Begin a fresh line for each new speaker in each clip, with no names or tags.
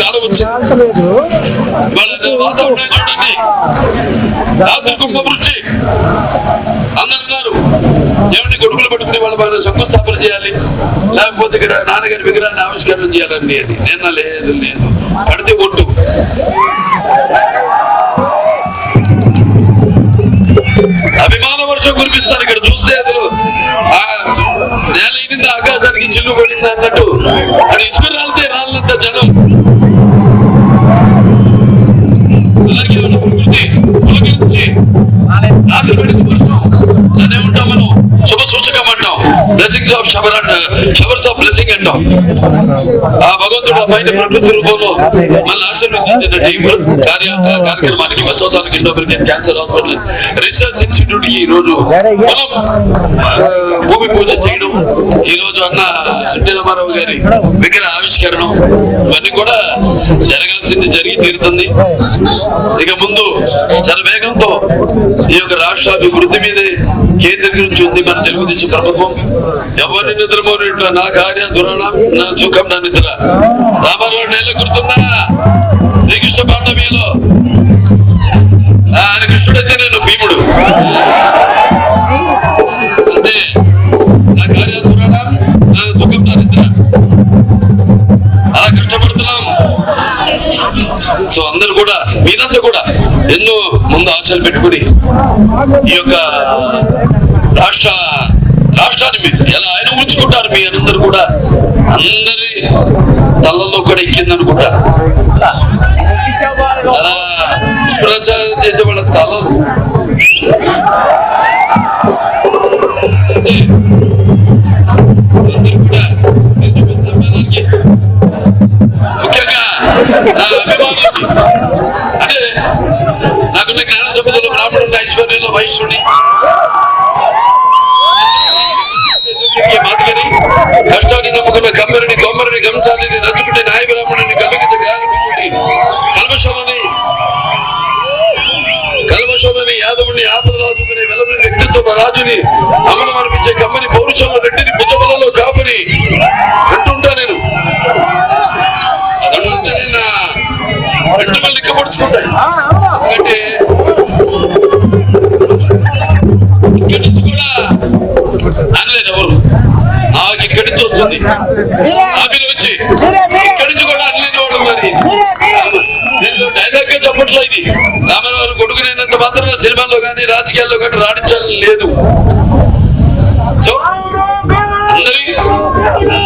కాలం వచ్చింది వాతావరణం చూడండి. రాత్రి కుంభవృష్టి అందరు ఉన్నారు. ఏమంటే కొడుకులు పట్టుకుని వాళ్ళ వాళ్ళ శంకుస్థాపన చేయాలి. లేకపోతే ఇక్కడ నాన్నగారి విగ్రహాన్ని ఆవిష్కరణ చేయాలని అది నిన్న లేదు లేదు. పడితే ఒట్టు అభిమాన వర్షం కురిపిస్తారు ఇక్కడ. చూస్తే అసలు ఆ నేల ఇనింది ఆకాశానికి చిల్లు పడింది అన్నట్టు. అది ఇసుక రాలితే రాలినంత జనం. Blessings of shower and showers of blessing అంటాం ఆ భగవంతుడు ఆ పైన ప్రకృతి రూపంలో మళ్ళీ ఆశీర్వదించినట్టు కార్య కార్యక్రమానికి వసోతానికి ఇండోబ్రికెన్ క్యాన్సర్ హాస్పిటల్ రీసెర్చ్ ఇన్స్టిట్యూట్ ఈ రోజు మనం భూమి పూజ చేయడం ఈ రోజు అన్న ఎన్టీ రామారావు గారి విగ్రహ ఆవిష్కరణం ఇవన్నీ కూడా జరగాల్సింది జరిగి తీరుతుంది. ఇక ముందు చాలా వేగంతో ఈ యొక్క రాష్ట్ర అభివృద్ధి మీదే కేంద్రీకరించి ఉంది మన తెలుగుదేశం ప్రభుత్వం. ఎవరిని నిద్రపోయినట్లు నా కార్య దురాణం నా సుఖం నా నిద్ర. రామారావు నేల గుర్తున్నా శ్రీకృష్ణ పాండవీలో ఆశలు పెట్టుకుని ఈ యొక్క రాష్ట్ర రాష్ట్రాన్ని మీరు ఎలా ఆయన ఉంచుకుంటారు మీ అందరు కూడా? అందరి తలలో కూడా ఎక్కిందనుకుంటా. అలా దుష్ప్రచారం చేసే వాళ్ళ తలలు ముఖ్యంగా ఐశ్వర్యుల వైశ్యుని మాదిగని కష్టాన్ని నమ్ముకున్న కమ్మరిని కొమ్మరిని గంసాలిని నచ్చుకుంటే నాయ బ్రాహ్మణుని కలుగిత గాలిని కల్మషమని కల్మషమని యాదవుని ఆపదలాదుకునే వెలమని వ్యక్తిత్వ రాజుని అమలు అనిపించే కమ్మని పౌరుషంలో రెడ్డిని ఆమెను వచ్చి ఇక్కడి నుంచి కూడా అనలేని వాడు మరి నేను డైలాగ్గా చెప్పట్లే ఇది. రామారావు కొడుకునేంత మాత్రం సినిమాల్లో కానీ రాజకీయాల్లో కానీ రాణించాలని లేదు. అందరి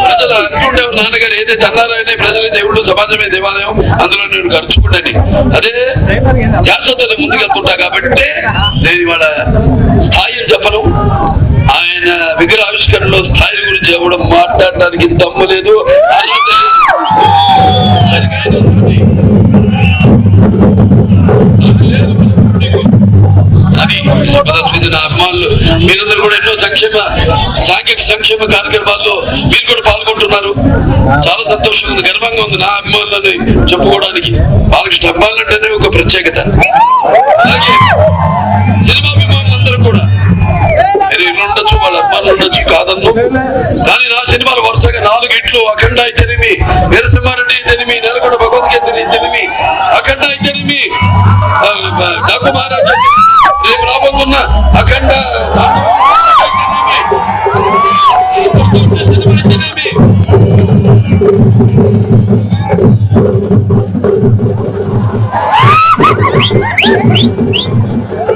ప్రజలు అనుకుంటే నాన్నగారు ఏదైతే అన్నారని ప్రజలే దేవుడు సమాజమే దేవాలయం అందులో నేను ఖర్చుకుంటాను అదే శాశ్వత ముందుకెళ్తుంటా కాబట్టి నేను ఇవాళ స్థాయి చెప్పను. ఆయన విగ్రహ ఆవిష్కరణలో స్థాయి గురించి ఎవడం మాట్లాడటానికి దమ్ము లేదు. అది నా అభిమానులు మీరందరూ కూడా ఎన్నో సంక్షేమ సాంఘిక సంక్షేమ కార్యక్రమాల్లో మీరు కూడా పాల్గొంటున్నారు. చాలా సంతోషంగా ఉంది గర్వంగా ఉంది నా అభిమానులని చెప్పుకోవడానికి. బాలకృష్ణ అభిమానులు అంటేనే ఒక ప్రత్యేకత. అభిమానులు కాదన్ను కానీ నా సినిమాలు వరుసగా నాలుగు ఇట్లు అఖండ అయితేనేమి వీరసింహారెడ్డి అయితేనేమి నెలకొండ భగవద్గీత అయితేనేమి అఖండ అయితేనేమి ఆ, ఆ, డాకు మహారాజ్ రేపు రాబోతున్న అఖండ Thank you.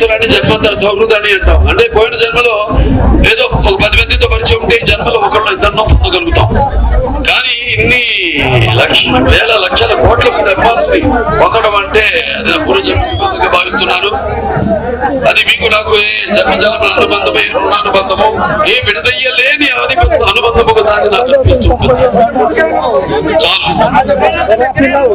సంవత్సరాన్ని జన్మంతర సౌహృదాన్ని అంటాం. అంటే పోయిన జన్మలో ఏదో ఒక పది మందితో పరిచయం ఉంటే ఈ జన్మలో ఒకళ్ళు ఇద్దరినో పొందగలుగుతాం కానీ ఇన్ని లక్ష వేల లక్షల కోట్ల మంది అభిమానుల్ని పొందడం అంటే అది పూర్వజన్మగా భావిస్తున్నారు. అది మీకు నాకు ఏ జన్మ జన్మ అనుబంధమే రుణానుబంధము ఏ విడదయ్యలేని అనుబంధము అనుబంధము కదా అని నాకు అనిపిస్తుంది చాలు.